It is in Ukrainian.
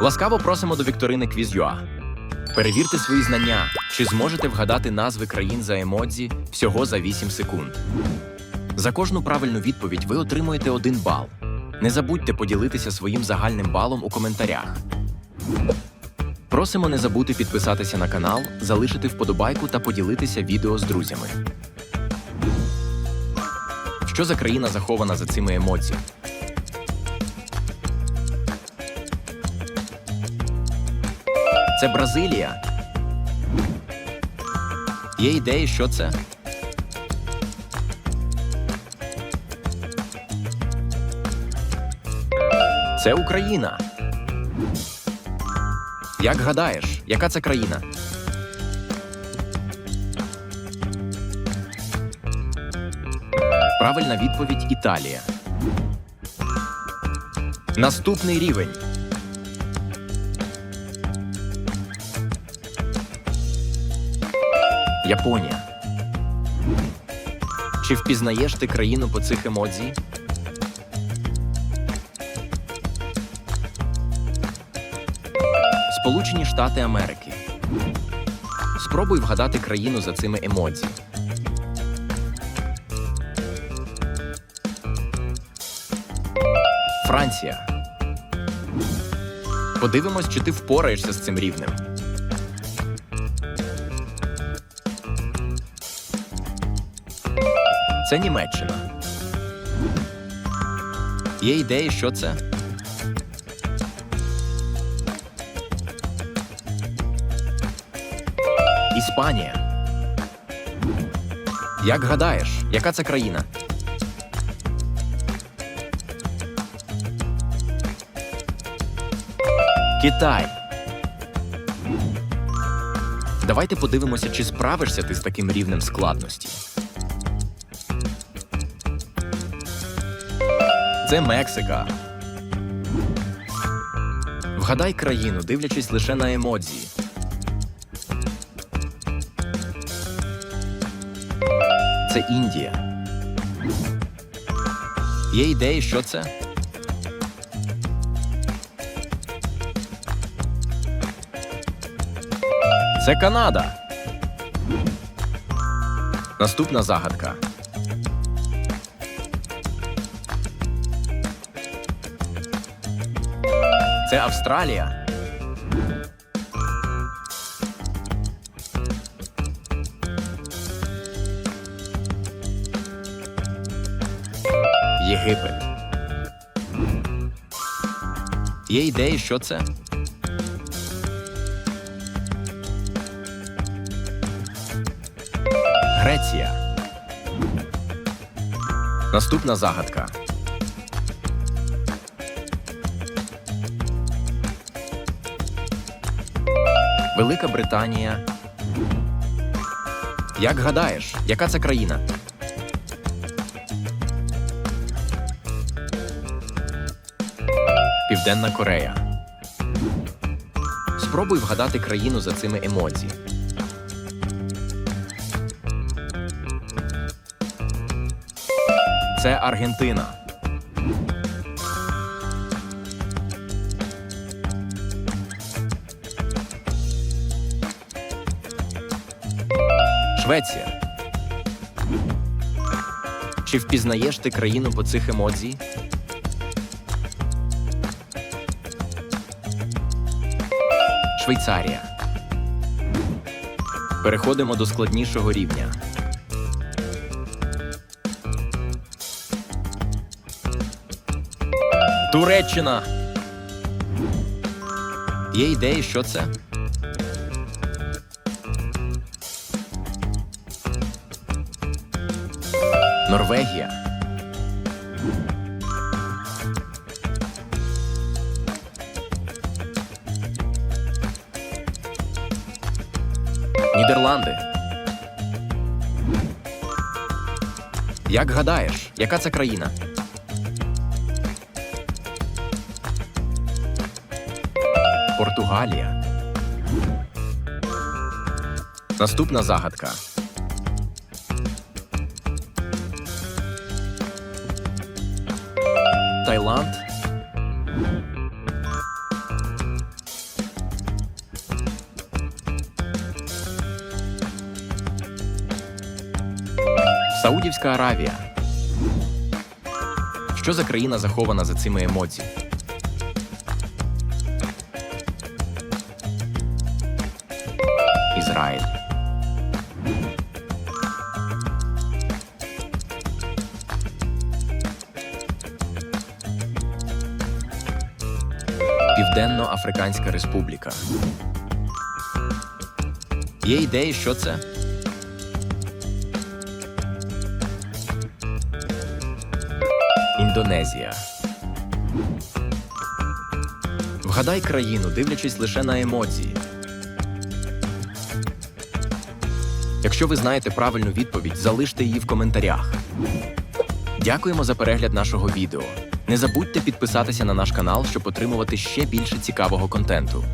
Ласкаво просимо до вікторини Квіз.ua. Перевірте свої знання, чи зможете вгадати назви країн за емодзі всього за 8 секунд. За кожну правильну відповідь ви отримуєте один бал. Не забудьте поділитися своїм загальним балом у коментарях. Просимо не забути підписатися на канал, залишити вподобайку та поділитися відео з друзями. Що за країна захована за цими емоці? Це Бразилія. Є ідеї, що це? Це Україна. Як гадаєш, яка це країна? Правильна відповідь Італія. Наступний рівень. Японія. Чи впізнаєш ти країну по цих емодзі? Сполучені Штати Америки. Спробуй вгадати країну за цими емодзі. Франція. Подивимось, чи ти впораєшся з цим рівнем. Це Німеччина. Є ідеї, що це? Іспанія. Як гадаєш, яка це країна? Китай. Давайте подивимося, чи справишся ти з таким рівнем складності. Це Мексика. Вгадай країну, дивлячись лише на емодзі. Це Індія. Є ідеї, що це? Це Канада. Наступна загадка. Це Австралія. Єгипет. Є ідеї, що це? Греція. Наступна загадка. Велика Британія. Як гадаєш, яка це країна? Південна Корея. Спробуй вгадати країну за цими емодзі. Це Аргентина. Швеція. Чи впізнаєш ти країну по цих емодзі? Швейцарія. Переходимо до складнішого рівня. Туреччина. Є ідеї, що це? Норвегія. Нідерланди. Як гадаєш, яка це країна? Португалія. Наступна загадка. Таїланд. Саудівська Аравія. Що за країна захована за цими емоціями? Ізраїль. Південно-Африканська Республіка. Є ідеї, що це? Індонезія. Вгадай країну, дивлячись лише на емоції. Якщо ви знаєте правильну відповідь, залиште її в коментарях. Дякуємо за перегляд нашого відео. Не забудьте підписатися на наш канал, щоб отримувати ще більше цікавого контенту.